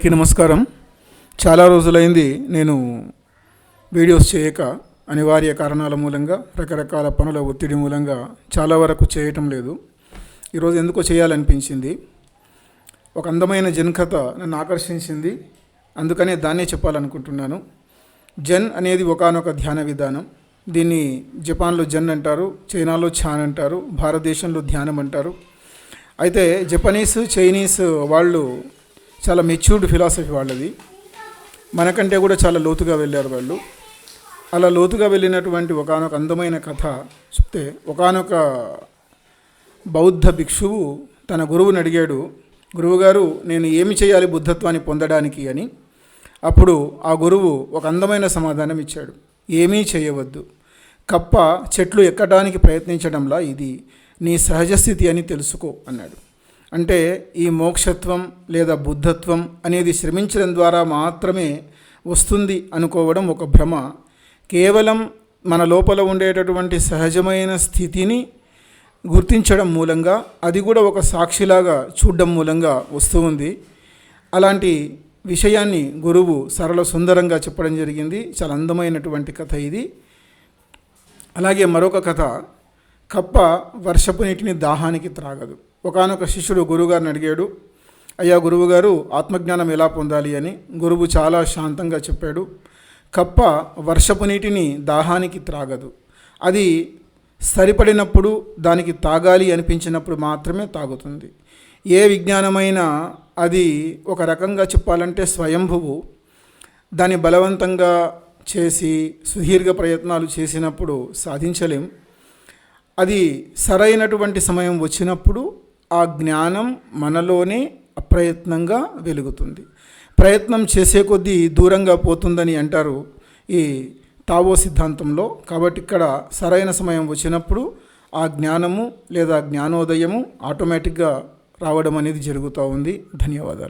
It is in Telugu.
అందరికీ నమస్కారం. చాలా రోజులైంది నేను వీడియోస్ చేయక అనివార్య కారణాల మూలంగా రకరకాల పనుల ఒత్తిడి మూలంగా చాలా వరకు చేయటం లేదు. ఈరోజు ఎందుకో చేయాలనిపించింది. ఒక అందమైన జన్ కథ నన్ను ఆకర్షించింది. అందుకనే దాన్నే చెప్పాలనుకుంటున్నాను. జన్ అనేది ఒకానొక ధ్యాన విధానం. దీన్ని జపాన్లో జన్ అంటారు చైనాలో ఛాన్ అంటారు భారతదేశంలో ధ్యానం అంటారు. అయితే జపనీస్ చైనీస్ వాళ్ళు చాలా మెచ్యూర్డ్ ఫిలాసఫీ వాళ్ళది. మనకంటే కూడా చాలా లోతుగా వెళ్ళారు వాళ్ళు. అలా లోతుగా వెళ్ళినటువంటి ఒకానొక అందమైన కథ చెప్తే ఒకానొక బౌద్ధ భిక్షువు తన గురువుని అడిగాడు గురువుగారు నేను ఏమి చేయాలి బుద్ధత్వాన్ని పొందడానికి అని? అప్పుడు ఆ గురువు ఒక అందమైన సమాధానం ఇచ్చాడు ఏమీ చేయవద్దు. కప్ప చెట్లు ఎక్కడానికి ప్రయత్నించడంలా ఇది. నీ సహజ స్థితి అని తెలుసుకో అన్నాడు. అంటే ఈ మోక్షత్వం లేదా బుద్ధత్వం అనేది శ్రమించడం ద్వారా మాత్రమే వస్తుంది అనుకోవడం ఒక భ్రమ. కేవలం మన లోపల ఉండేటటువంటి సహజమైన స్థితిని గుర్తించడం మూలంగా అది కూడా ఒక సాక్షిలాగా చూడడం మూలంగా వస్తూ ఉంది. అలాంటి విషయాన్ని గురువు సరళ సుందరంగా చెప్పడం జరిగింది. చాలా అందమైనటువంటి కథ ఇది. అలాగే మరొక కథ కప్ప వర్షపు నీటిని దాహానికి త్రాగదు. ఒకానొక శిష్యుడు గురువుగారిని అడిగాడు అయ్యా గురువుగారు ఆత్మజ్ఞానం ఎలా పొందాలి? అని. గురువు చాలా శాంతంగా చెప్పాడు కప్ప వర్షపు నీటిని దాహానికి త్రాగదు. అది సరిపడినప్పుడు దానికి తాగాలి అనిపించినప్పుడు మాత్రమే తాగుతుంది. ఏ విజ్ఞానమైనా అది ఒక రకంగా చెప్పాలంటే స్వయంభువు. దాన్ని బలవంతంగా చేసి సుదీర్ఘ ప్రయత్నాలు చేసినప్పుడు సాధించలేం. అది సరైనటువంటి సమయం వచ్చినప్పుడు ఆ జ్ఞానం మనలోనే అప్రయత్నంగా వెలుగుతుంది. ప్రయత్నం చేసే కొద్దీ దూరంగా పోతుందని అంటారు ఈ తావో సిద్ధాంతంలో. కాబట్టి ఇక్కడ సరైన సమయం వచ్చినప్పుడు ఆ జ్ఞానము లేదా జ్ఞానోదయము ఆటోమేటిక్గా రావడం అనేది జరుగుతూ ఉంది. ధన్యవాదాలు.